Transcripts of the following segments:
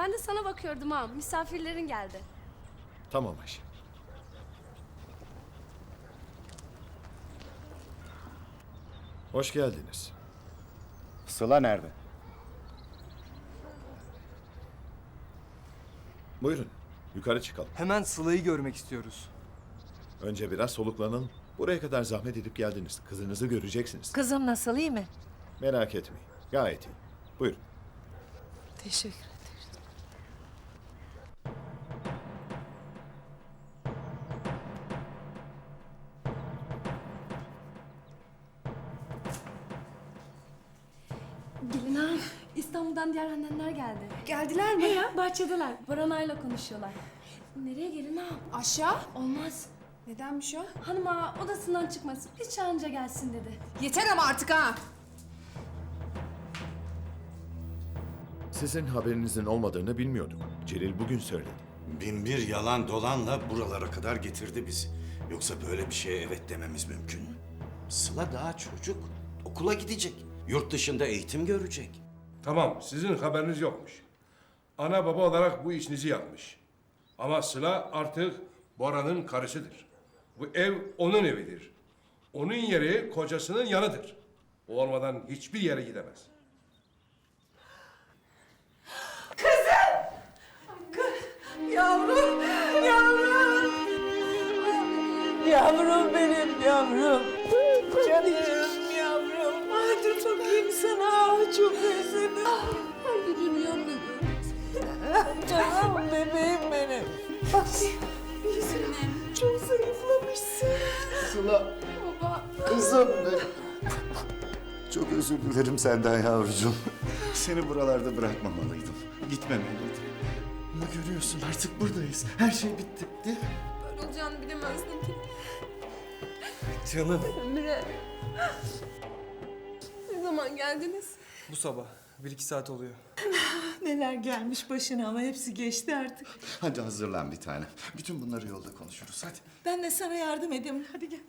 Ben de sana bakıyordum ha. Misafirlerin geldi. Tamam Ayşe. Hoş geldiniz. Sıla nerede? Buyurun, yukarı çıkalım. Hemen Sıla'yı görmek istiyoruz. Önce biraz soluklanın. Buraya kadar zahmet edip geldiniz. Kızınızı göreceksiniz. Kızım nasıl iyi mi? Merak etmeyin. Gayet iyi. Buyurun. Teşekkür İstanbul'dan diğer annenler geldi. Geldiler mi? Ya bahçedeler. Baranayla konuşuyorlar. Nereye gelin ha? Aşağı. Olmaz. Nedenmiş o? Hanım ağa odasından çıkmasın. Bir çağınca gelsin dedi. Yeter ama artık ha. Sizin haberinizin olmadığını bilmiyorduk. Celil bugün söyledi. Bin bir yalan dolanla buralara kadar getirdi bizi. Yoksa böyle bir şeye evet dememiz mümkün mü? Sıla daha çocuk. Okula gidecek. Yurt dışında eğitim görecek. Tamam, sizin haberiniz yokmuş. Ana baba olarak bu işinizi yapmış. Ama Sıla artık Bora'nın karısıdır. Bu ev onun evidir. Onun yeri kocasının yanıdır. O olmadan hiçbir yere gidemez. Yavrum, yavrum. Yavrum benim yavrum. Canım yanına Canım bebeğim benim. Bak yüzüne çok zayıflamışsın. Sıla. Baba. Kızım benim. Çok özür dilerim senden yavrucuğum. Seni buralarda bırakmamalıydım. Gitmemeliydim. Ama görüyorsun artık buradayız. Her şey bitti. Değil mi? Böyle olacağını bilemezdim ki. Canım. Emre. Ne zaman geldiniz? Bu sabah. Bir iki saat oluyor. Neler gelmiş başına ama hepsi geçti artık. Hadi hazırlan bir tane. Bütün bunları yolda konuşuruz. Hadi. Ben de sana yardım edeyim. Hadi gel.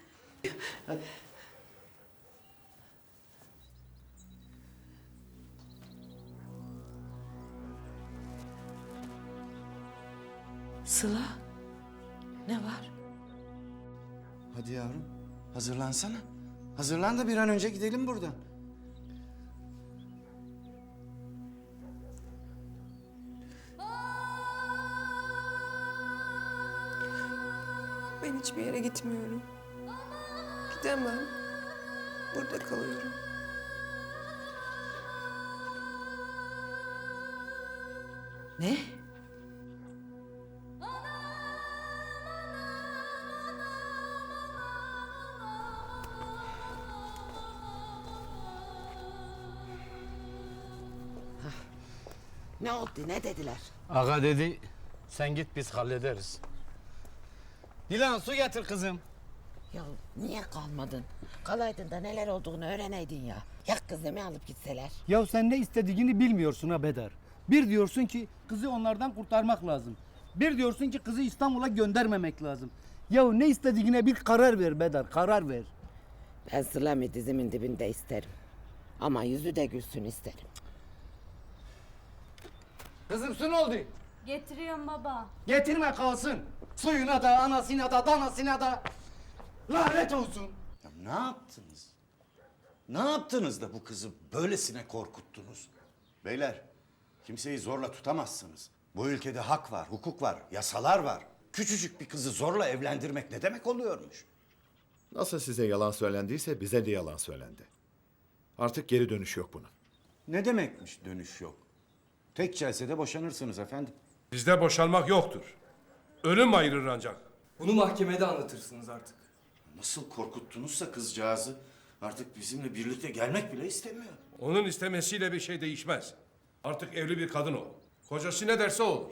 Sıla, ne var? Hadi yavrum. Hazırlansana. Hazırlan da bir an önce gidelim buradan. Ben hiçbir yere gitmiyorum. Gidemem. Burada kalıyorum. Ne? Ne oldu ne dediler? Aga dedi, sen git biz hallederiz. Dilan su getir kızım. Ya niye kalmadın? Kalaydın da neler olduğunu öğreneydin ya. Ya kızımı alıp gitseler. Ya sen ne istediğini bilmiyorsun ha Bedar. Bir diyorsun ki kızı onlardan kurtarmak lazım. Bir diyorsun ki kızı İstanbul'a göndermemek lazım. Ya ne istediğine bir karar ver Bedar, karar ver. Ben Sıla'mı dizimin dibinde isterim. Ama yüzü de gülsün isterim. Kızım su ne oldu? Getiriyorum baba. Getirme kalsın. Suyuna da, anasına da, danasına da. Lanet olsun. Ya ne yaptınız? Ne yaptınız da bu kızı böylesine korkuttunuz? Beyler, kimseyi zorla tutamazsınız. Bu ülkede hak var, hukuk var, yasalar var. Küçücük bir kızı zorla evlendirmek ne demek oluyormuş? Nasıl size yalan söylendiyse bize de yalan söylendi. Artık geri dönüş yok bunun. Ne demekmiş dönüş yok? Tek celsede boşanırsınız efendim. Bizde boşanmak yoktur. Ölüm ayırır ancak. Bunu mahkemede anlatırsınız artık. Nasıl korkuttunuzsa kızcağızı artık bizimle birlikte gelmek bile istemiyor. Onun istemesiyle bir şey değişmez. Artık evli bir kadın o. Kocası ne derse olur.